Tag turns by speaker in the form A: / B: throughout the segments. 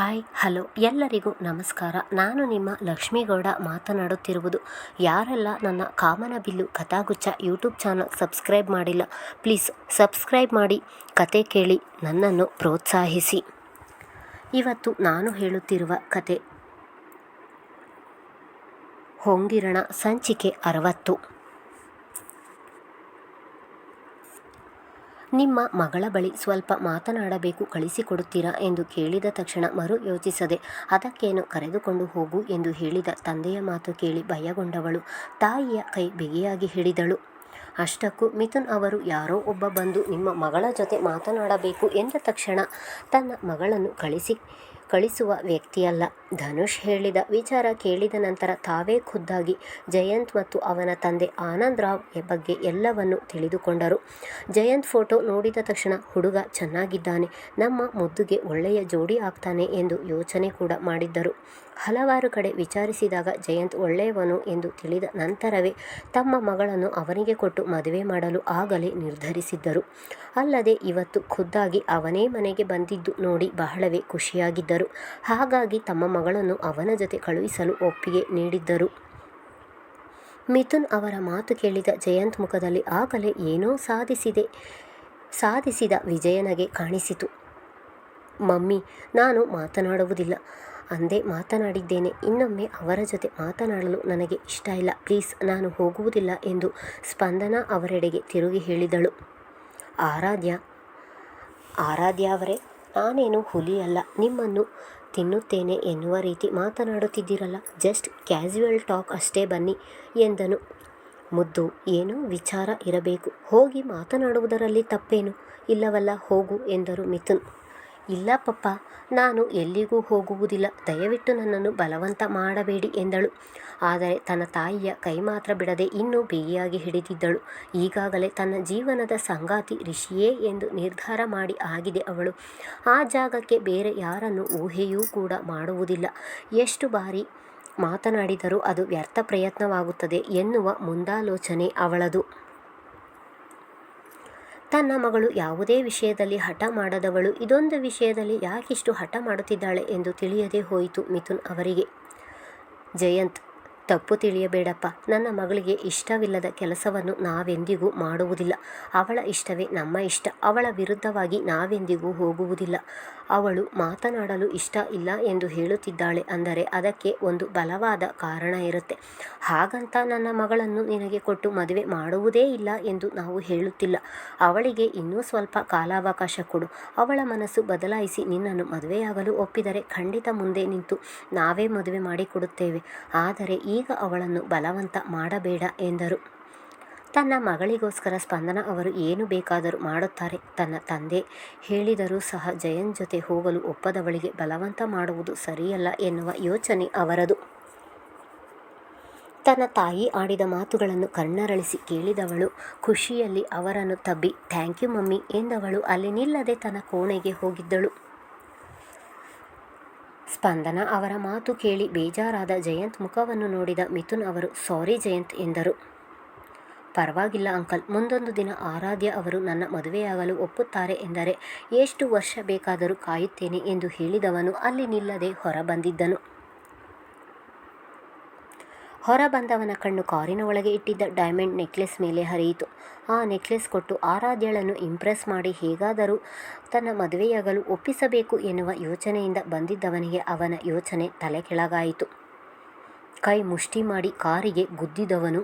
A: Hi, hello. ಎಲ್ಲರಿಗೂ ನಮಸ್ಕಾರ. ನಾನು ನಿಮ್ಮ ಲಕ್ಷ್ಮೀಗೌಡ ಮಾತನಾಡುತ್ತಿರುವುದು. ಯಾರೆಲ್ಲ ನನ್ನ Kamanabillu Kathaguccha YouTube channel subscribe ಮಾಡಿಲ್ಲ, ಪ್ಲೀಸ್ ಸಬ್ಸ್ಕ್ರೈಬ್ ಮಾಡಿ. ಕತೆ ಕೇಳಿ ನನ್ನನ್ನು ಪ್ರೋತ್ಸಾಹಿಸಿ. ಇವತ್ತು ನಾನು ಹೇಳುತ್ತಿರುವ ಕತೆ, ಹೊಂಗಿರಣ ಸಂಚಿಕೆ ಅರವತ್ತು. ನಿಮ್ಮ ಮಗಳ ಬಳಿ ಸ್ವಲ್ಪ ಮಾತನಾಡಬೇಕು, ಕಳಿಸಿಕೊಡುತ್ತೀರಾ ಎಂದು ಕೇಳಿದ ತಕ್ಷಣ ಮರು ಯೋಚಿಸದೆ, ಅದಕ್ಕೇನು ಕರೆದುಕೊಂಡು ಹೋಗು ಎಂದು ಹೇಳಿದ ತಂದೆಯ ಮಾತು ಕೇಳಿ ಭಯಗೊಂಡವಳು. ತಾಯಿಯ ಕೈ ಬಿಗಿಯಾಗಿ ಹಿಡಿದಳು. ಅಷ್ಟಕ್ಕೂ ಮಿಥುನ್ ಅವರು, ಯಾರೋ ಒಬ್ಬ ಬಂದು ನಿಮ್ಮ ಮಗಳ ಜೊತೆ ಮಾತನಾಡಬೇಕು ಎಂದ ತಕ್ಷಣ ತನ್ನ ಮಗಳನ್ನು ಕಳಿಸಿ, ಕಳಿಸುವ ವ್ಯಕ್ತಿಯಲ್ಲ. ಧನುಷ್ ಹೇಳಿದ ವಿಚಾರ ಕೇಳಿದ ನಂತರ ತಾವೇ ಖುದ್ದಾಗಿ ಜಯಂತ್ ಮತ್ತು ಅವನ ತಂದೆ ಆನಂದ್ ರಾವ್ ಬಗ್ಗೆ ಎಲ್ಲವನ್ನು ತಿಳಿದುಕೊಂಡರು. ಜಯಂತ್ ಫೋಟೋ ನೋಡಿದ ತಕ್ಷಣ ಹುಡುಗ ಚೆನ್ನಾಗಿದ್ದಾನೆ, ನಮ್ಮ ಮುದ್ದುಗೆ ಒಳ್ಳೆಯ ಜೋಡಿ ಆಗ್ತಾನೆ ಎಂದು ಯೋಚನೆ ಕೂಡ ಮಾಡಿದ್ದರು. ಹಲವಾರು ಕಡೆ ವಿಚಾರಿಸಿದಾಗ ಜಯಂತ್ ಒಳ್ಳೆಯವನು ಎಂದು ತಿಳಿದ ನಂತರವೇ ತಮ್ಮ ಮಗಳನ್ನು ಅವನಿಗೆ ಕೊಟ್ಟು ಮದುವೆ ಮಾಡಲು ಆಗಲೇ ನಿರ್ಧರಿಸಿದ್ದರು. ಅಲ್ಲದೆ ಇವತ್ತು ಖುದ್ದಾಗಿ ಅವನೇ ಮನೆಗೆ ಬಂದಿದ್ದು ನೋಡಿ ಬಹಳವೇ ಖುಷಿಯಾಗಿದ್ದರು. ಹಾಗಾಗಿ ತಮ್ಮ ಮಗಳನ್ನು ಅವನ ಜೊತೆ ಕಳುಹಿಸಲು ಒಪ್ಪಿಗೆ ನೀಡಿದ್ದರು. ಮಿಥುನ್ ಅವರ ಮಾತು ಕೇಳಿದ ಜಯಂತ್ ಮುಖದಲ್ಲಿ ಆಗಲೇ ಏನೋ ಸಾಧಿಸಿದೆ, ಸಾಧಿಸಿದ ವಿಜಯನಗೆ ಕಾಣಿಸಿತು. ಮಮ್ಮಿ, ನಾನು ಮಾತನಾಡುವುದಿಲ್ಲ. ಅಂದೇ ಮಾತನಾಡಿದ್ದೇನೆ. ಇನ್ನೊಮ್ಮೆ ಅವರ ಜೊತೆ ಮಾತನಾಡಲು ನನಗೆ ಇಷ್ಟ ಇಲ್ಲ. ಪ್ಲೀಸ್, ನಾನು ಹೋಗುವುದಿಲ್ಲ ಎಂದು ಸ್ಪಂದನ ಅವರೆಡೆಗೆ ತಿರುಗಿ ಹೇಳಿದಳು. ಆರಾಧ್ಯ ಆರಾಧ್ಯ ಅವರೇ, ನಾನೇನು ಹುಲಿಯಲ್ಲ. ನಿಮ್ಮನ್ನು ತಿನ್ನುತ್ತೇನೆ ಎನ್ನುವ ರೀತಿ ಮಾತನಾಡುತ್ತಿದ್ದೀರಲ್ಲ. ಜಸ್ಟ್ ಕ್ಯಾಸುವಲ್ ಟಾಕ್ ಅಷ್ಟೇ ಬನ್ನಿ ಎಂದನು. ಮುದ್ದು, ಏನೋ ವಿಚಾರ ಇರಬೇಕು. ಹೋಗಿ ಮಾತನಾಡುವುದರಲ್ಲಿ ತಪ್ಪೇನು? ಇಲ್ಲವಲ್ಲ, ಹೋಗು ಎಂದರು ಮಿಥುನ್. ಇಲ್ಲ ಪಪ್ಪ, ನಾನು ಎಲ್ಲಿಗೂ ಹೋಗುವುದಿಲ್ಲ. ದಯವಿಟ್ಟು ನನ್ನನ್ನು ಬಲವಂತ ಮಾಡಬೇಡಿ ಎಂದಳು. ಆದರೆ ತನ್ನ ತಾಯಿಯ ಕೈ ಮಾತ್ರ ಬಿಡದೆ ಇನ್ನೂ ಬಿಗಿಯಾಗಿ ಹಿಡಿದಿದ್ದಳು. ಈಗಾಗಲೇ ತನ್ನ ಜೀವನದ ಸಂಗಾತಿ ರಿಷಿಯೇ ಎಂದು ನಿರ್ಧಾರ ಮಾಡಿ ಆಗಿದೆ ಅವಳು. ಆ ಜಾಗಕ್ಕೆ ಬೇರೆ ಯಾರನ್ನು ಊಹೆಯೂ ಕೂಡ ಮಾಡುವುದಿಲ್ಲ. ಎಷ್ಟು ಬಾರಿ ಮಾತನಾಡಿದರೂ ಅದು ವ್ಯರ್ಥ ಪ್ರಯತ್ನವಾಗುತ್ತದೆ ಎನ್ನುವ ಮುಂದಾಲೋಚನೆ ಅವಳದು. ತನ್ನ ಮಗಳು ಯಾವುದೇ ವಿಷಯದಲ್ಲಿ ಹಠ ಮಾಡದವಳು, ಇದೊಂದು ವಿಷಯದಲ್ಲಿ ಯಾಕಿಷ್ಟು ಹಠ ಮಾಡುತ್ತಿದ್ದಾಳೆ ಎಂದು ತಿಳಿಯದೇ ಹೋಯಿತು ಮಿಥುನ್ ಅವರಿಗೆ. ಜಯಂತ್, ತಪ್ಪು ತಿಳಿಯಬೇಡಪ್ಪ. ನನ್ನ ಮಗಳಿಗೆ ಇಷ್ಟವಿಲ್ಲದ ಕೆಲಸವನ್ನು ನಾವೆಂದಿಗೂ ಮಾಡುವುದಿಲ್ಲ. ಅವಳ ಇಷ್ಟವೇ ನಮ್ಮ ಇಷ್ಟ. ಅವಳ ವಿರುದ್ಧವಾಗಿ ನಾವೆಂದಿಗೂ ಹೋಗುವುದಿಲ್ಲ. ಅವಳು ಮಾತನಾಡಲು ಇಷ್ಟ ಇಲ್ಲ ಎಂದು ಹೇಳುತ್ತಿದ್ದಾಳೆ ಅಂದರೆ ಅದಕ್ಕೆ ಒಂದು ಬಲವಾದ ಕಾರಣ ಇರುತ್ತೆ. ಹಾಗಂತ ನನ್ನ ಮಗಳನ್ನು ನಿನಗೆ ಕೊಟ್ಟು ಮದುವೆ ಮಾಡುವುದೇ ಇಲ್ಲ ಎಂದು ನಾವು ಹೇಳುತ್ತಿಲ್ಲ. ಅವಳಿಗೆ ಇನ್ನೂ ಸ್ವಲ್ಪ ಕಾಲಾವಕಾಶ ಕೊಡು. ಅವಳ ಮನಸ್ಸು ಬದಲಾಯಿಸಿ ನಿನ್ನನ್ನು ಮದುವೆಯಾಗಲು ಒಪ್ಪಿದರೆ ಖಂಡಿತ ಮುಂದೆ ನಿಂತು ನಾವೇ ಮದುವೆ ಮಾಡಿಕೊಡುತ್ತೇವೆ. ಆದರೆ ಈಗ ಅವಳನ್ನು ಬಲವಂತ ಮಾಡಬೇಡ ಎಂದರು. ತನ್ನ ಮಗಳಿಗೋಸ್ಕರ ಸ್ಪಂದನ ಅವರು ಏನು ಬೇಕಾದರೂ ಮಾಡುತ್ತಾರೆ. ತನ್ನ ತಂದೆ ಹೇಳಿದರೂ ಸಹ ಜಯನ್ ಜೊತೆ ಹೋಗಲು ಒಪ್ಪದವಳಿಗೆ ಬಲವಂತ ಮಾಡುವುದು ಸರಿಯಲ್ಲ ಎನ್ನುವ ಯೋಚನೆ ಅವರದು. ತನ್ನ ತಾಯಿ ಆಡಿದ ಮಾತುಗಳನ್ನು ಕಣ್ಣರಳಿಸಿ ಕೇಳಿದವಳು, ಖುಷಿಯಲ್ಲಿ ಅವರನ್ನು ತಬ್ಬಿ, ಥ್ಯಾಂಕ್ ಯು ಮಮ್ಮಿ ಎಂದವಳು ಅಲ್ಲಿ ನಿಲ್ಲದೆ ತನ್ನ ಕೋಣೆಗೆ ಹೋಗಿದ್ದಳು. ಸ್ಪಂದನ ಅವರ ಮಾತು ಕೇಳಿ ಬೇಜಾರಾದ ಜಯಂತ್ ಮುಖವನ್ನು ನೋಡಿದ ಮಿಥುನ್ ಅವರು, ಸಾರಿ ಜಯಂತ್ ಎಂದರು. ಪರವಾಗಿಲ್ಲ ಅಂಕಲ್. ಮುಂದೊಂದು ದಿನ ಆರಾಧ್ಯ ಅವರು ನನ್ನ ಮದುವೆಯಾಗಲು ಒಪ್ಪುತ್ತಾರೆ ಎಂದರೆ ಎಷ್ಟು ವರ್ಷ ಬೇಕಾದರೂ ಕಾಯುತ್ತೇನೆ ಎಂದು ಹೇಳಿದವನು ಅಲ್ಲಿ ನಿಲ್ಲದೆ ಹೊರಬಂದಿದ್ದನು. ಹೊರ ಬಂದವನ ಕಣ್ಣು ಕಾರಿನ ಒಳಗೆ ಇಟ್ಟಿದ್ದ ಡೈಮಂಡ್ ನೆಕ್ಲೆಸ್ ಮೇಲೆ ಹರಿಯಿತು. ಆ ನೆಕ್ಲೆಸ್ ಕೊಟ್ಟು ಆರಾಧ್ಯಳನ್ನು ಇಂಪ್ರೆಸ್ ಮಾಡಿ ಹೇಗಾದರೂ ತನ್ನ ಮದುವೆಯಾಗಲು ಒಪ್ಪಿಸಬೇಕು ಎನ್ನುವ ಯೋಚನೆಯಿಂದ ಬಂದಿದ್ದವನಿಗೆ ಅವನ ಯೋಚನೆ ತಲೆ ಕೆಳಗಾಯಿತು ಕೈ ಮುಷ್ಟಿ ಮಾಡಿ ಕಾರಿಗೆ ಗುದ್ದಿದವನು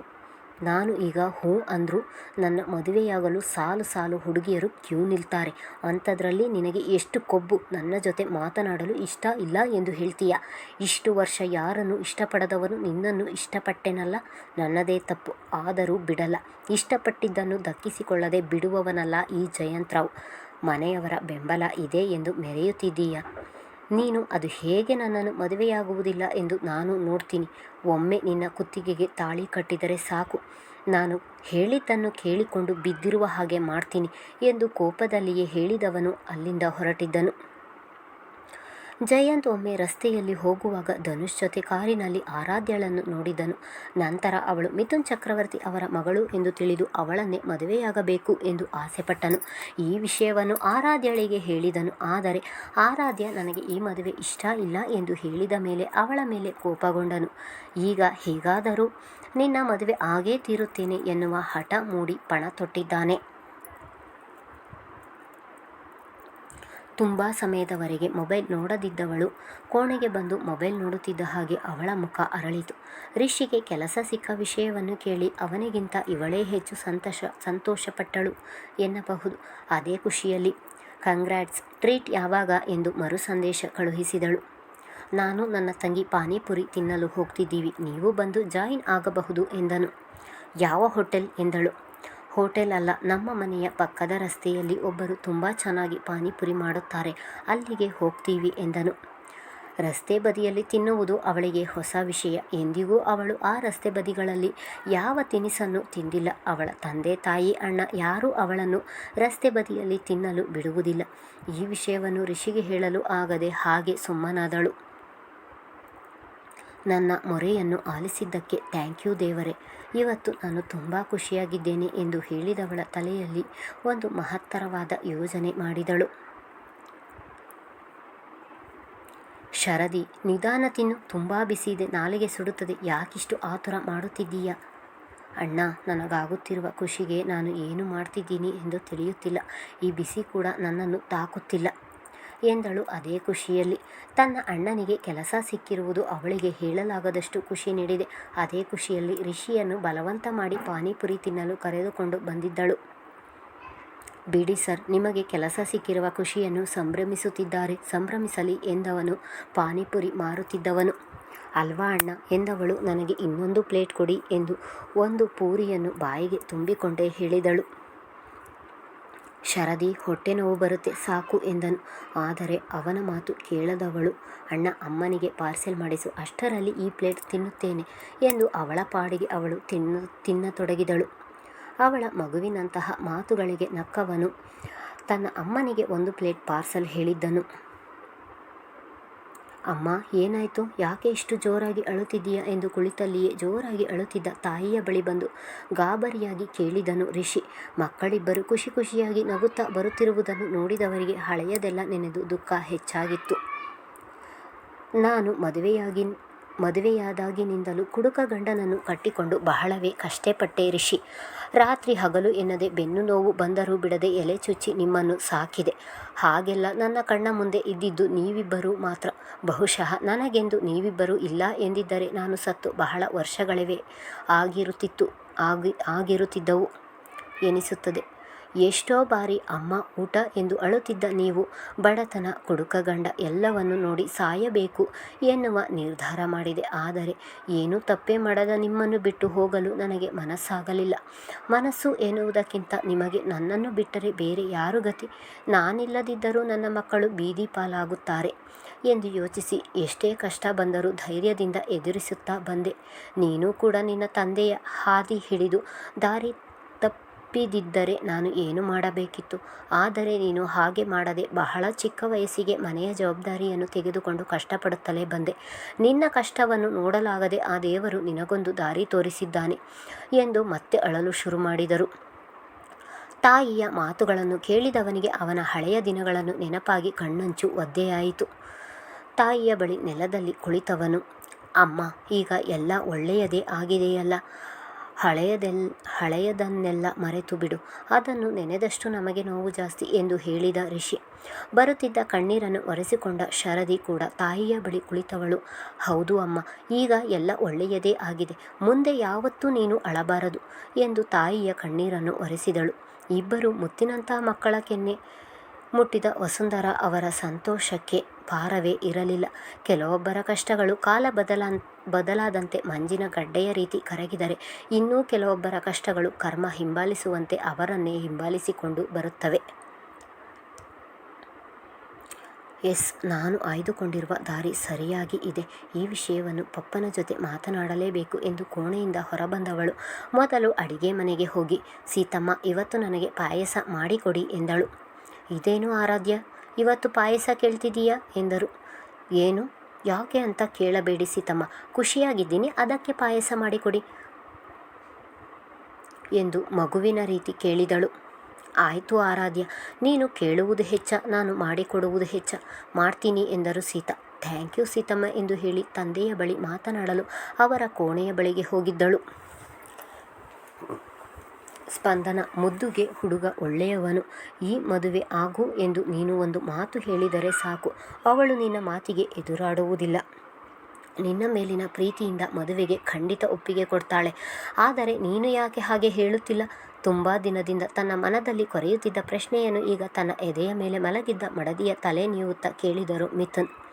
A: ನಾನು ಈಗ ಹ್ಞೂ ಅಂದರು ನನ್ನ ಮದುವೆಯಾಗಲು ಸಾಲು ಸಾಲು ಹುಡುಗಿಯರು ಕ್ಯೂ ನಿಲ್ತಾರೆ. ಅಂಥದ್ರಲ್ಲಿ ನಿನಗೆ ಎಷ್ಟು ಕೊಬ್ಬು? ನನ್ನ ಜೊತೆ ಮಾತನಾಡಲು ಇಷ್ಟ ಇಲ್ಲ ಎಂದು ಹೇಳ್ತೀಯ? ಇಷ್ಟು ವರ್ಷ ಯಾರನ್ನು ಇಷ್ಟಪಡದವನು ನಿನ್ನನ್ನು ಇಷ್ಟಪಟ್ಟೆನಲ್ಲ? ನನ್ನದೇ ತಪ್ಪು. ಆದರೂ ಬಿಡಲ್ಲ. ಇಷ್ಟಪಟ್ಟಿದ್ದನ್ನು ದಕ್ಕಿಸಿಕೊಳ್ಳದೆ ಬಿಡುವವನಲ್ಲ ಈ ಜಯಂತ್ರಾವ್. ಮನೆಯವರ ಬೆಂಬಲ ಇದೆ ಎಂದು ಮೆರೆಯುತ್ತಿದ್ದೀಯ? ನೀನು ಅದು ಹೇಗೆ ನನ್ನನ್ನು ಮದುವೆಯಾಗುವುದಿಲ್ಲ ಎಂದು ನಾನು ನೋಡ್ತೀನಿ. ಒಮ್ಮೆ ನಿನ್ನ ಕುತ್ತಿಗೆಗೆ ತಾಳಿ ಕಟ್ಟಿದರೆ ಸಾಕು. ನಾನು ಹೇಳಿದ್ದನ್ನು ಕೇಳಿಕೊಂಡು ಬಿದ್ದಿರುವ ಹಾಗೆ ಮಾಡ್ತೀನಿ ಎಂದು ಕೋಪದಲ್ಲಿಯೇ ಹೇಳಿದವನು ಅಲ್ಲಿಂದ ಹೊರಟಿದ್ದನು. ಜಯಂತ್ ಒಮ್ಮೆ ರಸ್ತೆಯಲ್ಲಿ ಹೋಗುವಾಗ ಧನುಷ್ ಜೊತೆ ಕಾರಿನಲ್ಲಿ ಆರಾಧ್ಯಳನ್ನು ನೋಡಿದನು. ನಂತರ ಅವಳು ಮಿಥುನ್ ಚಕ್ರವರ್ತಿ ಅವರ ಮಗಳು ಎಂದು ತಿಳಿದು ಅವಳನ್ನೇ ಮದುವೆಯಾಗಬೇಕು ಎಂದು ಆಸೆಪಟ್ಟನು. ಈ ವಿಷಯವನ್ನು ಆರಾಧ್ಯಳಿಗೆ ಹೇಳಿದನು. ಆದರೆ ಆರಾಧ್ಯ, ನನಗೆ ಈ ಮದುವೆ ಇಷ್ಟ ಇಲ್ಲ ಎಂದು ಹೇಳಿದ ಮೇಲೆ ಅವಳ ಮೇಲೆ ಕೋಪಗೊಂಡನು. ಈಗ ಹೇಗಾದರೂ ನಿನ್ನ ಮದುವೆ ಆಗೇ ತೀರುತ್ತೇನೆ ಎನ್ನುವ ಹಠ ಮೂಡಿ ಪಣ ತೊಟ್ಟಿದ್ದಾನೆ. ತುಂಬ ಸಮಯದವರೆಗೆ ಮೊಬೈಲ್ ನೋಡದಿದ್ದವಳು. ಕೋಣೆಗೆ ಬಂದು ಮೊಬೈಲ್ ನೋಡುತ್ತಿದ್ದ ಹಾಗೆ ಅವಳ ಮುಖ ಅರಳಿತು. ರಿಷಿಗೆ ಕೆಲಸ ಸಿಕ್ಕ ವಿಷಯವನ್ನು ಕೇಳಿ ಅವನಿಗಿಂತ ಇವಳೇ ಹೆಚ್ಚು ಸಂತೋಷ ಸಂತೋಷಪಟ್ಟಳು ಎನ್ನಬಹುದು. ಅದೇ ಖುಷಿಯಲ್ಲಿ ಕಂಗ್ರಾಟ್ಸ್ ಟ್ರೀಟ್ ಯಾವಾಗ? ಎಂದು ಮರು ಸಂದೇಶ ಕಳುಹಿಸಿದಳು. ನಾನು ನನ್ನ ತಂಗಿ ಪಾನಿಪುರಿ ತಿನ್ನಲು ಹೋಗ್ತಿದ್ದೀವಿ. ನೀವು ಬಂದು ಜಾಯಿನ್ ಆಗಬಹುದು ಎಂದನು. ಯಾವ ಹೋಟೆಲ್? ಎಂದಳು. ಹೋಟೆಲ್ ಅಲ್ಲ, ನಮ್ಮ ಮನೆಯ ಪಕ್ಕದ ರಸ್ತೆಯಲ್ಲಿ ಒಬ್ಬರು ತುಂಬ ಚೆನ್ನಾಗಿ ಪಾನಿಪುರಿ ಮಾಡುತ್ತಾರೆ, ಅಲ್ಲಿಗೆ ಹೋಗ್ತೀವಿ ಎಂದನು. ರಸ್ತೆ ಬದಿಯಲ್ಲಿ ತಿನ್ನುವುದು ಅವಳಿಗೆ ಹೊಸ ವಿಷಯ, ಎಂದಿಗೂ ಅವಳು ಆ ರಸ್ತೆ ಬದಿಗಳಲ್ಲಿ ಯಾವ ತಿನಿಸನ್ನು ತಿಂದಿಲ್ಲ. ಅವಳ ತಂದೆ, ತಾಯಿ, ಅಣ್ಣ ಯಾರೂ ಅವಳನ್ನು ರಸ್ತೆ ಬದಿಯಲ್ಲಿ ತಿನ್ನಲು ಬಿಡುವುದಿಲ್ಲ. ಈ ವಿಷಯವನ್ನು ಋಷಿಗೆ ಹೇಳಲು ಆಗದೆ ಹಾಗೆ ಸುಮ್ಮನಾದಳು. ನನ್ನ ಮೊರೆಯನ್ನು ಆಲಿಸಿದ್ದಕ್ಕೆ ಥ್ಯಾಂಕ್ ಯು ದೇವರೇ. ಇವತ್ತು ನಾನು ತುಂಬ ಖುಷಿಯಾಗಿದ್ದೇನೆ ಎಂದು ಹೇಳಿದವಳ ತಲೆಯಲ್ಲಿ ಒಂದು ಮಹತ್ತರವಾದ ಯೋಜನೆ ಮಾಡಿದಳು. ಶರದಿ, ನಿಧಾನ ತಿನ್ನು, ತುಂಬ ಬಿಸಿ ಇದೆ, ನಾಲಿಗೆ ಸುಡುತ್ತದೆ, ಯಾಕಿಷ್ಟು ಆತುರ ಮಾಡುತ್ತಿದ್ದೀಯಾ? ಅಣ್ಣ, ನನಗಾಗುತ್ತಿರುವ ಖುಷಿಗೆ ನಾನು ಏನು ಮಾಡ್ತಿದ್ದೀನಿ ಎಂದು ತಿಳಿಯುತ್ತಿಲ್ಲ. ಈ ಬಿಸಿ ಕೂಡ ನನ್ನನ್ನು ತಾಕುತ್ತಿಲ್ಲ. ಎಂದಳು ಅದೇ ಖುಷಿಯಲ್ಲಿ. ತನ್ನ ಅಣ್ಣನಿಗೆ ಕೆಲಸ ಸಿಕ್ಕಿರುವುದು ಅವಳಿಗೆ ಹೇಳಲಾಗದಷ್ಟು ಖುಷಿ ನೀಡಿದೆ. ಅದೇ ಖುಷಿಯಲ್ಲಿ ರಿಷಿಯನ್ನು ಬಲವಂತ ಮಾಡಿ ಪಾನಿಪುರಿ ತಿನ್ನಲು ಕರೆದುಕೊಂಡು ಬಂದಿದ್ದಳು. ಬಿಡಿ ಸರ್, ನಿಮಗೆ ಕೆಲಸ ಸಿಕ್ಕಿರುವ ಖುಷಿಯನ್ನು ಸಂಭ್ರಮಿಸುತ್ತಿದ್ದಾರೆ. ಸಂಭ್ರಮಿಸಲಿ ಎಂದವನು, ಪಾನಿಪುರಿ ಮಾರುತ್ತಿದ್ದವನು. ಅಲ್ವಾ ಅಣ್ಣ, ಎಂದವಳು, ನನಗೆ ಇನ್ನೊಂದು ಪ್ಲೇಟ್ ಕೊಡಿ ಎಂದು ಒಂದು ಪೂರಿಯನ್ನು ಬಾಯಿಗೆ ತುಂಬಿಕೊಂಡೇ ಹೇಳಿದಳು. ಶರದಿ, ಹೊಟ್ಟೆ ನೋವು ಬರುತ್ತೆ, ಸಾಕು ಎಂದನು. ಆದರೆ ಅವನ ಮಾತು ಕೇಳದವಳು, ಅಣ್ಣ, ಅಮ್ಮನಿಗೆ ಪಾರ್ಸೆಲ್ ಮಾಡಿಸು, ಅಷ್ಟರಲ್ಲಿ ಈ ಪ್ಲೇಟ್ ತಿನ್ನುತ್ತೇನೆ ಎಂದು ಅವಳ ಪಾಡಿಗೆ ಅವಳು ತಿನ್ನು, ತಿನ್ನತೊಡಗಿದಳು. ಅವಳ ಮಗುವಿನಂತಹ ಮಾತುಗಳಿಗೆ ನಕ್ಕವನು. ತನ್ನ ಅಮ್ಮನಿಗೆ ಒಂದು ಪ್ಲೇಟ್ ಪಾರ್ಸಲ್ ಹೇಳಿದ್ದನು. ಅಮ್ಮ, ಏನಾಯಿತು? ಯಾಕೆ ಇಷ್ಟು ಜೋರಾಗಿ ಅಳುತ್ತಿದ್ದೀಯಾ ಎಂದು ಕುಳಿತಲ್ಲಿಯೇ ಜೋರಾಗಿ ಅಳುತ್ತಿದ್ದ ತಾಯಿಯ ಬಳಿ ಬಂದು ಗಾಬರಿಯಾಗಿ ಕೇಳಿದನು ರಿಷಿ. ಮಕ್ಕಳಿಬ್ಬರು ಖುಷಿ ಖುಷಿಯಾಗಿ ನಗುತ್ತಾ ಬರುತ್ತಿರುವುದನ್ನು ನೋಡಿದವರಿಗೆ ಹಳೆಯದೆಲ್ಲ ನೆನೆದು ದುಃಖ ಹೆಚ್ಚಾಗಿತ್ತು. ನಾನು ಮದುವೆಯಾಗಿ, ಮದುವೆಯಾದಾಗಿನಿಂದಲೂ ಕುಡುಕ ಗಂಡನನ್ನು ಕಟ್ಟಿಕೊಂಡು ಬಹಳವೇ ಕಷ್ಟಪಟ್ಟೆ ರಿಷಿ. ರಾತ್ರಿ ಹಗಲು ಎನ್ನದೆ ಬೆನ್ನು ನೋವು ಬಂದರೂ ಬಿಡದೆ ಎಲೆ ಚುಚ್ಚಿ ನಿಮ್ಮನ್ನು ಸಾಕಿದೆ. ಹಾಗೆಲ್ಲ ನನ್ನ ಕಣ್ಣ ಮುಂದೆ ಇದ್ದಿದ್ದು ನೀವಿಬ್ಬರೂ ಮಾತ್ರ. ಬಹುಶಃ ನನಗೆಂದು ನೀವಿಬ್ಬರೂ ಇಲ್ಲ ಎಂದಿದ್ದರೆ ನಾನು ಸತ್ತು ಬಹಳ ವರ್ಷಗಳಿವೆ ಆಗಿರುತ್ತಿತ್ತು, ಆಗಿ, ಆಗಿರುತ್ತಿದ್ದವು ಎನಿಸುತ್ತದೆ. ಎಷ್ಟೋ ಬಾರಿ ಅಮ್ಮ ಊಟ ಎಂದು ಅಳುತ್ತಿದ್ದ ನೀವು, ಬಡತನ ಕುಡುಕಗಂಡ ಎಲ್ಲವನ್ನು ನೋಡಿ ಸಾಯಬೇಕು ಎನ್ನುವ ನಿರ್ಧಾರ ಮಾಡಿದೆ. ಆದರೆ ಏನೂ ತಪ್ಪೇ ಮಾಡದ ನಿಮ್ಮನ್ನು ಬಿಟ್ಟು ಹೋಗಲು ನನಗೆ ಮನಸ್ಸಾಗಲಿಲ್ಲ. ಮನಸ್ಸು ಎನ್ನುವುದಕ್ಕಿಂತ ನಿಮಗೆ ನನ್ನನ್ನು ಬಿಟ್ಟರೆ ಬೇರೆ ಯಾರು ಗತಿ? ನಾನಿಲ್ಲದಿದ್ದರೂ ನನ್ನ ಮಕ್ಕಳು ಬೀದಿ ಪಾಲಾಗುತ್ತಾರೆ ಎಂದು ಯೋಚಿಸಿ ಎಷ್ಟೇ ಕಷ್ಟ ಬಂದರೂ ಧೈರ್ಯದಿಂದ ಎದುರಿಸುತ್ತಾ ಬಂದೆ. ನೀನು ಕೂಡ ನಿನ್ನ ತಂದೆಯ ಹಾದಿ ಹಿಡಿದು ದಾರಿ ತಪ್ಪಿದಿದ್ದರೆ ನಾನು ಏನು ಮಾಡಬೇಕಿತ್ತು? ಆದರೆ ನೀನು ಹಾಗೆ ಮಾಡದೆ ಬಹಳ ಚಿಕ್ಕ ವಯಸ್ಸಿಗೆ ಮನೆಯ ಜವಾಬ್ದಾರಿಯನ್ನು ತೆಗೆದುಕೊಂಡು ಕಷ್ಟಪಡುತ್ತಲೇ ಬಂದೆ. ನಿನ್ನ ಕಷ್ಟವನ್ನು ನೋಡಲಾಗದೆ ಆ ದೇವರು ನಿನಗೊಂದು ದಾರಿ ತೋರಿಸಿದ್ದಾನೆ ಎಂದು ಮತ್ತೆ ಅಳಲು ಶುರು ಮಾಡಿದರು. ತಾಯಿಯ ಮಾತುಗಳನ್ನು ಕೇಳಿದವನಿಗೆ ಅವನ ಹಳೆಯ ದಿನಗಳನ್ನು ನೆನಪಾಗಿ ಕಣ್ಣಂಚು ಒದ್ದೆಯಾಯಿತು. ತಾಯಿಯ ಬಳಿ ನೆಲದಲ್ಲಿ ಕುಳಿತವನು. ಅಮ್ಮ, ಈಗ ಎಲ್ಲ ಒಳ್ಳೆಯದೇ ಆಗಿದೆಯಲ್ಲ? ಹಳೆಯದೆಲ್, ಹಳೆಯದನ್ನೆಲ್ಲ ಮರೆತು ಬಿಡು. ಅದನ್ನು ನೆನೆದಷ್ಟು ನಮಗೆ ನೋವು ಜಾಸ್ತಿ ಎಂದು ಹೇಳಿದ ಋಷಿ ಬರುತ್ತಿದ್ದ ಕಣ್ಣೀರನ್ನು ಒರೆಸಿಕೊಂಡ ಶರದಿ ಕೂಡ ತಾಯಿಯ ಬಳಿ ಕುಳಿತವಳು. ಹೌದು ಅಮ್ಮ, ಈಗ ಎಲ್ಲ ಒಳ್ಳೆಯದೇ ಆಗಿದೆ. ಮುಂದೆ ಯಾವತ್ತೂ ನೀನು ಅಳಬಾರದು ಎಂದು ತಾಯಿಯ ಕಣ್ಣೀರನ್ನು ಒರೆಸಿದಳು. ಇಬ್ಬರು ಮುತ್ತಿನಂತಹ ಮಕ್ಕಳ ಕೆನ್ನೆ ಮುಟ್ಟಿದ ವಸುಂಧರಾ ಅವರ ಸಂತೋಷಕ್ಕೆ ಪಾರವೇ ಇರಲಿಲ್ಲ. ಕೆಲವೊಬ್ಬರ ಕಷ್ಟಗಳು ಕಾಲ ಬದಲ ಬದಲಾದಂತೆ ಮಂಜಿನ ಗಡ್ಡೆಯ ರೀತಿ ಕರಗಿದರೆ ಇನ್ನೂ ಕೆಲವೊಬ್ಬರ ಕಷ್ಟಗಳು ಕರ್ಮ ಹಿಂಬಾಲಿಸುವಂತೆ ಅವರನ್ನೇ ಹಿಂಬಾಲಿಸಿಕೊಂಡು ಬರುತ್ತವೆ. ಎಸ್, ನಾನು ಆಯ್ದುಕೊಂಡಿರುವ ದಾರಿ ಸರಿಯಾಗಿ ಇದೆ. ಈ ವಿಷಯವನ್ನು ಪಪ್ಪನ ಜೊತೆ ಮಾತನಾಡಲೇಬೇಕು ಎಂದು ಕೋಣೆಯಿಂದ ಹೊರಬಂದವಳು. ಮೊದಲು ಅಡಿಗೆ ಮನೆಗೆ ಹೋಗಿ, ಸೀತಮ್ಮ, ಇವತ್ತು ನನಗೆ ಪಾಯಸ ಮಾಡಿಕೊಡಿ ಎಂದಳು. ಇದೇನು ಆರಾಧ್ಯ? ಇವತ್ತು ಪಾಯಸ ಕೇಳ್ತಿದ್ದೀಯಾ ಎಂದರು. ಏನು? ಯಾಕೆ ಅಂತ ಕೇಳಬೇಡಿ ಸೀತಮ್ಮ. ಖುಷಿಯಾಗಿದ್ದೀನಿ, ಅದಕ್ಕೆ ಪಾಯಸ ಮಾಡಿಕೊಡಿ ಎಂದು ಮಗುವಿನ ರೀತಿ ಕೇಳಿದಳು. ಆಯಿತು ಆರಾಧ್ಯ, ನೀನು ಕೇಳುವುದು ಹೆಚ್ಚ, ನಾನು ಮಾಡಿಕೊಡುವುದು ಹೆಚ್ಚ. ಮಾಡ್ತೀನಿ ಎಂದರು ಸೀತಾ. ಥ್ಯಾಂಕ್ ಯು ಸೀತಮ್ಮ ಎಂದು ಹೇಳಿ ತಂದೆಯ ಬಳಿ ಮಾತನಾಡಲು ಅವರ ಕೋಣೆಯ ಬಳಿಗೆ ಹೋಗಿದ್ದಳು. ಸ್ಪಂದನ. ಮುದ್ದುಗೆ ಹುಡುಗ ಒಳ್ಳೆಯವನು. ಈ ಮದುವೆ ಆಗು ಎಂದು ನೀನು ಒಂದು ಮಾತು ಹೇಳಿದರೆ ಸಾಕು. ಅವಳು ನಿನ್ನ ಮಾತಿಗೆ ಎದುರಾಡುವುದಿಲ್ಲ. ನಿನ್ನ ಮೇಲಿನ ಪ್ರೀತಿಯಿಂದ ಮದುವೆಗೆ ಖಂಡಿತ ಒಪ್ಪಿಗೆ ಕೊಡ್ತಾಳೆ. ಆದರೆ ನೀನು ಯಾಕೆ ಹಾಗೆ ಹೇಳುತ್ತಿಲ್ಲ? ತುಂಬ ದಿನದಿಂದ ತನ್ನ ಮನದಲ್ಲಿ ಕೊರೆಯುತ್ತಿದ್ದ ಪ್ರಶ್ನೆಯನ್ನು ಈಗ ತನ್ನ ಎದೆಯ ಮೇಲೆ ಮಲಗಿದ್ದ ಮಡದಿಯ ತಲೆ ನೀವುತ್ತಾ ಕೇಳಿದರು ಮಿಥುನ್.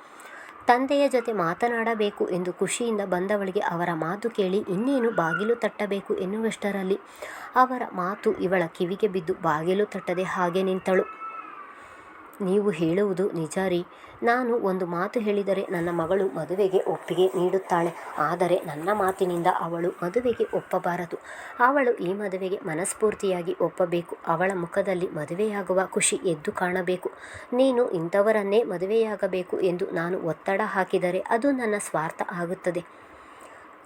A: ತಂದೆಯ ಜೊತೆ ಮಾತನಾಡಬೇಕು ಎಂದು ಖುಷಿಯಿಂದ ಬಂದವಳಿಗೆ ಅವರ ಮಾತು ಕೇಳಿ ಇನ್ನೇನು ಬಾಗಿಲು ತಟ್ಟಬೇಕು ಎನ್ನುವಷ್ಟರಲ್ಲಿ ಅವರ ಮಾತು ಇವಳ ಕಿವಿಗೆ ಬಿದ್ದು ಬಾಗಿಲು ತಟ್ಟದೆ ಹಾಗೆ ನಿಂತಳು. ನೀವು ಹೇಳುವುದು ನಿಜ ರೀ. ನಾನು ಒಂದು ಮಾತು ಹೇಳಿದರೆ ನನ್ನ ಮಗಳು ಮದುವೆಗೆ ಒಪ್ಪಿಗೆ ನೀಡುತ್ತಾಳೆ. ಆದರೆ ನನ್ನ ಮಾತಿನಿಂದ ಅವಳು ಮದುವೆಗೆ ಒಪ್ಪಬಾರದು. ಅವಳು ಈ ಮದುವೆಗೆ ಮನಸ್ಫೂರ್ತಿಯಾಗಿ ಒಪ್ಪಬೇಕು. ಅವಳ ಮುಖದಲ್ಲಿ ಮದುವೆಯಾಗುವ ಖುಷಿ ಎದ್ದು ಕಾಣಬೇಕು. ನೀನು ಇಂಥವರನ್ನೇ ಮದುವೆಯಾಗಬೇಕು ಎಂದು ನಾನು ಒತ್ತಡ ಹಾಕಿದರೆ ಅದು ನನ್ನ ಸ್ವಾರ್ಥ ಆಗುತ್ತದೆ.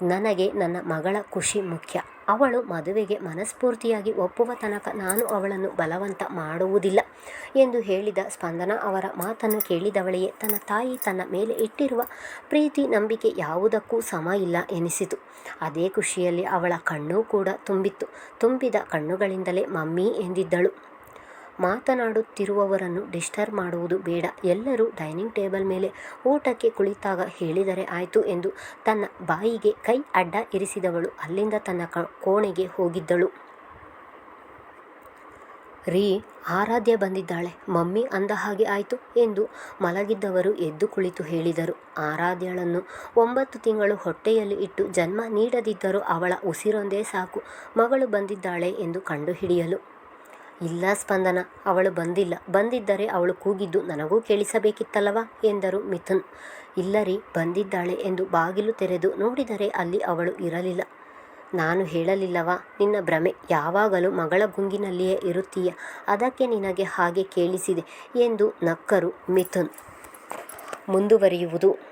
A: ನನಗೆ ನನ್ನ ಮಗಳ ಖುಷಿ ಮುಖ್ಯ. ಅವಳು ಮದುವೆಗೆ ಮನಸ್ಫೂರ್ತಿಯಾಗಿ ಒಪ್ಪುವ ತನಕ ನಾನು ಅವಳನ್ನು ಬಲವಂತ ಮಾಡುವುದಿಲ್ಲ ಎಂದು ಹೇಳಿದ ಸ್ಪಂದನ ಅವರ ಮಾತನ್ನು ಕೇಳಿದವಳೆಯೇ ತನ್ನ ತಾಯಿ ತನ್ನ ಮೇಲೆ ಇಟ್ಟಿರುವ ಪ್ರೀತಿ ನಂಬಿಕೆ ಯಾವುದಕ್ಕೂ ಸಮ ಇಲ್ಲ ಎನಿಸಿತು. ಅದೇ ಖುಷಿಯಲ್ಲಿ ಅವಳ ಕಣ್ಣೂ ಕೂಡ ತುಂಬಿತ್ತು. ತುಂಬಿದ ಕಣ್ಣುಗಳಿಂದಲೇ ಮಮ್ಮಿ ಎಂದಿದ್ದಳು. ಮಾತನಾಡುತ್ತಿರುವವರನ್ನು ಡಿಸ್ಟರ್ಬ್ ಮಾಡುವುದು ಬೇಡ. ಎಲ್ಲರೂ ಡೈನಿಂಗ್ ಟೇಬಲ್ ಮೇಲೆ ಊಟಕ್ಕೆ ಕುಳಿತಾಗ ಹೇಳಿದರೆ ಆಯಿತು ಎಂದು ತನ್ನ ಬಾಯಿಗೆ ಕೈ ಅಡ್ಡ ಇರಿಸಿದವಳು ಅಲ್ಲಿಂದ ತನ್ನ ಕೋಣೆಗೆ ಹೋಗಿದ್ದಳು. ರೀ, ಆರಾಧ್ಯ ಬಂದಿದ್ದಾಳೆ. ಮಮ್ಮಿ ಅಂದ ಹಾಗೆ ಆಯಿತು ಎಂದು ಮಲಗಿದ್ದವರು ಎದ್ದು ಕುಳಿತು ಹೇಳಿದರು. ಆರಾಧ್ಯಳನ್ನು ಒಂಬತ್ತು ತಿಂಗಳು ಹೊಟ್ಟೆಯಲ್ಲಿ ಇಟ್ಟು ಜನ್ಮ ನೀಡದಿದ್ದರೂ ಅವಳ ಉಸಿರೊಂದೇ ಸಾಕು. ಮಗಳು ಬಂದಿದ್ದಾಳೆ ಎಂದು ಕಂಡುಹಿಡಿಯಲು ಇಲ್ಲ ಸ್ಪಂದನ, ಅವಳು ಬಂದಿಲ್ಲ. ಬಂದಿದ್ದರೆ ಅವಳು ಕೂಗಿದ್ದು ನನಗೂ ಕೇಳಿಸಬೇಕಿತ್ತಲ್ಲವಾ? ಎಂದರು ಮಿಥುನ್. ಇಲ್ಲರಿ ಬಂದಿದ್ದಾಳೆ ಎಂದು ಬಾಗಿಲು ತೆರೆದು ನೋಡಿದರೆ ಅಲ್ಲಿ ಅವಳು ಇರಲಿಲ್ಲ. ನಾನು ಹೇಳಲಿಲ್ಲವಾ? ನಿನ್ನ ಭ್ರಮೆ. ಯಾವಾಗಲೂ ಮಗಳ ಗುಂಗಿನಲ್ಲಿಯೇ ಇರುತ್ತೀಯ. ಅದಕ್ಕೆ ನಿನಗೆ ಹಾಗೆ ಕೇಳಿಸಿದೆ ಎಂದು ನಕ್ಕರು ಮಿಥುನ್. ಮುಂದುವರಿಯುವುದು.